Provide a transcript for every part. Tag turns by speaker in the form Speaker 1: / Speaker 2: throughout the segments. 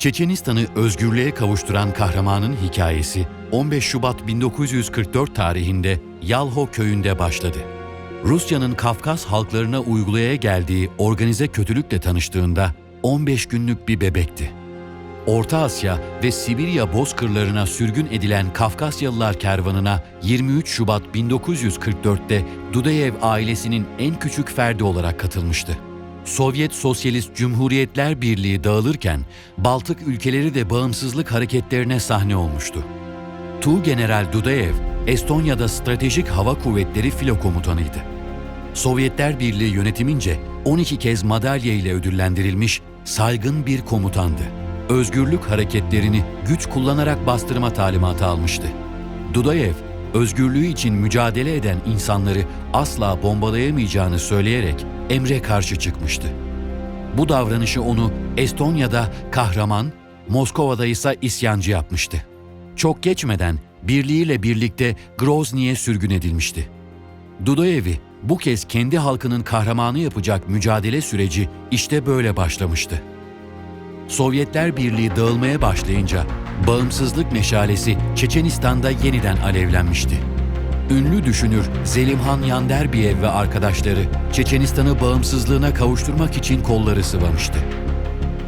Speaker 1: Çeçenistan'ı özgürlüğe kavuşturan kahramanın hikayesi 15 Şubat 1944 tarihinde Yalho köyünde başladı. Rusya'nın Kafkas halklarına uygulaya geldiği organize kötülükle tanıştığında 15 günlük bir bebekti. Orta Asya ve Sibirya bozkırlarına sürgün edilen Kafkasyalılar kervanına 23 Şubat 1944'te Dudayev ailesinin en küçük ferdi olarak katılmıştı. Sovyet Sosyalist Cumhuriyetler Birliği dağılırken Baltık ülkeleri de bağımsızlık hareketlerine sahne olmuştu. Tuğgeneral Dudayev, Estonya'da Stratejik Hava Kuvvetleri Filo Komutanıydı. Sovyetler Birliği yönetimince 12 kez madalya ile ödüllendirilmiş saygın bir komutandı. Özgürlük hareketlerini güç kullanarak bastırma talimatı almıştı. Dudayev, özgürlüğü için mücadele eden insanları asla bombalayamayacağını söyleyerek emre karşı çıkmıştı. Bu davranışı onu Estonya'da kahraman, Moskova'da ise isyancı yapmıştı. Çok geçmeden birliğiyle birlikte Grozny'e sürgün edilmişti. Dudayev'i bu kez kendi halkının kahramanı yapacak mücadele süreci işte böyle başlamıştı. Sovyetler Birliği dağılmaya başlayınca bağımsızlık meşalesi Çeçenistan'da yeniden alevlenmişti. Ünlü düşünür Zelimhan Yanderbiyev ve arkadaşları Çeçenistan'ı bağımsızlığına kavuşturmak için kolları sıvamıştı.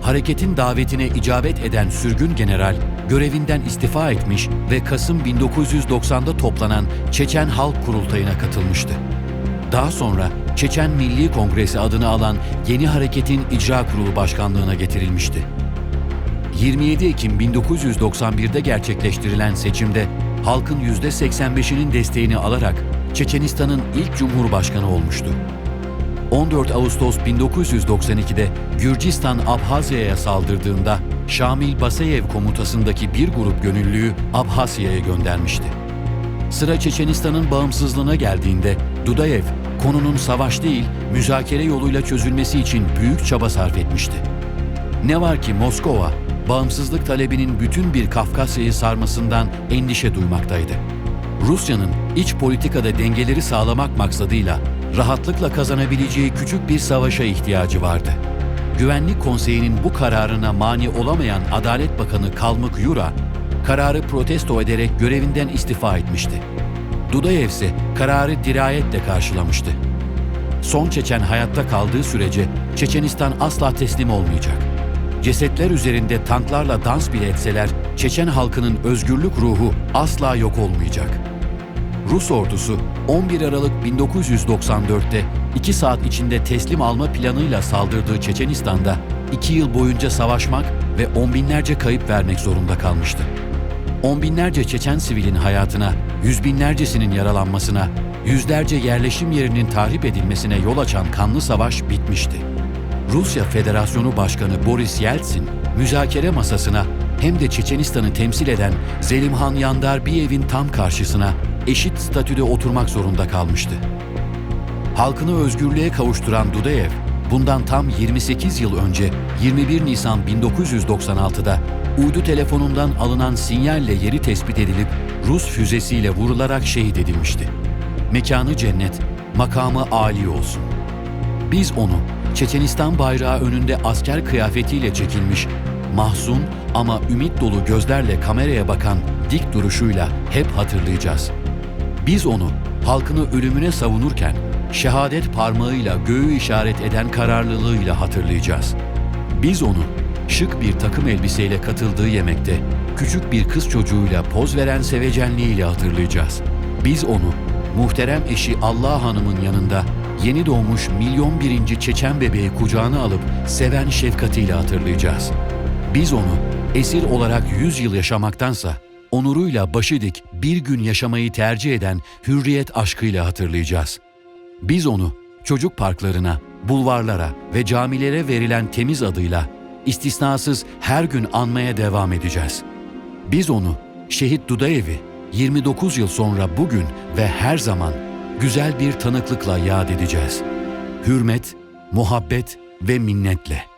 Speaker 1: Hareketin davetine icabet eden sürgün general görevinden istifa etmiş ve Kasım 1990'da toplanan Çeçen Halk Kurultayı'na katılmıştı. Daha sonra Çeçen Milli Kongresi adını alan yeni hareketin icra kurulu başkanlığına getirilmişti. 27 Ekim 1991'de gerçekleştirilen seçimde halkın %85'inin desteğini alarak Çeçenistan'ın ilk cumhurbaşkanı olmuştu. 14 Ağustos 1992'de Gürcistan Abhazya'ya saldırdığında Şamil Basayev komutasındaki bir grup gönüllüyü Abhazya'ya göndermişti. Sıra Çeçenistan'ın bağımsızlığına geldiğinde Dudayev, konunun savaş değil, müzakere yoluyla çözülmesi için büyük çaba sarf etmişti. Ne var ki Moskova, bağımsızlık talebinin bütün bir Kafkasya'yı sarmasından endişe duymaktaydı. Rusya'nın iç politikada dengeleri sağlamak maksadıyla rahatlıkla kazanabileceği küçük bir savaşa ihtiyacı vardı. Güvenlik Konseyi'nin bu kararına mani olamayan Adalet Bakanı Kalmık Yura, kararı protesto ederek görevinden istifa etmişti. Dudayev ise kararı dirayetle karşılamıştı. Son Çeçen hayatta kaldığı sürece Çeçenistan asla teslim olmayacak. Cesetler üzerinde tanklarla dans bile etseler Çeçen halkının özgürlük ruhu asla yok olmayacak. Rus ordusu 11 Aralık 1994'te 2 saat içinde teslim alma planıyla saldırdığı Çeçenistan'da 2 yıl boyunca savaşmak ve on binlerce kayıp vermek zorunda kalmıştı. On binlerce Çeçen sivilin hayatına, yüz binlercesinin yaralanmasına, yüzlerce yerleşim yerinin tahrip edilmesine yol açan kanlı savaş bitmişti. Rusya Federasyonu Başkanı Boris Yeltsin, müzakere masasına hem de Çeçenistan'ı temsil eden Zelimhan Yandarbiyev'in tam karşısına eşit statüde oturmak zorunda kalmıştı. Halkını özgürlüğe kavuşturan Dudayev, bundan tam 28 yıl önce 21 Nisan 1996'da uydu telefonundan alınan sinyalle yeri tespit edilip Rus füzesiyle vurularak şehit edilmişti. Mekanı cennet, makamı âli olsun. Biz onu Çeçenistan bayrağı önünde asker kıyafetiyle çekilmiş, mahzun ama ümit dolu gözlerle kameraya bakan dik duruşuyla hep hatırlayacağız. Biz onu halkını ölümüne savunurken şehadet parmağıyla göğü işaret eden kararlılığıyla hatırlayacağız. Biz onu şık bir takım elbiseyle katıldığı yemekte küçük bir kız çocuğuyla poz veren sevecenliğiyle hatırlayacağız. Biz onu muhterem eşi Allah Hanım'ın yanında yeni doğmuş milyon birinci Çeçen bebeği kucağına alıp seven şefkatiyle hatırlayacağız. Biz onu esir olarak yüz yıl yaşamaktansa onuruyla başı dik bir gün yaşamayı tercih eden hürriyet aşkıyla hatırlayacağız. Biz onu çocuk parklarına, bulvarlara ve camilere verilen temiz adıyla istisnasız her gün anmaya devam edeceğiz. Biz onu Şehit Dudayev'i 29 yıl sonra bugün ve her zaman güzel bir tanıklıkla yad edeceğiz. Hürmet, muhabbet ve minnetle.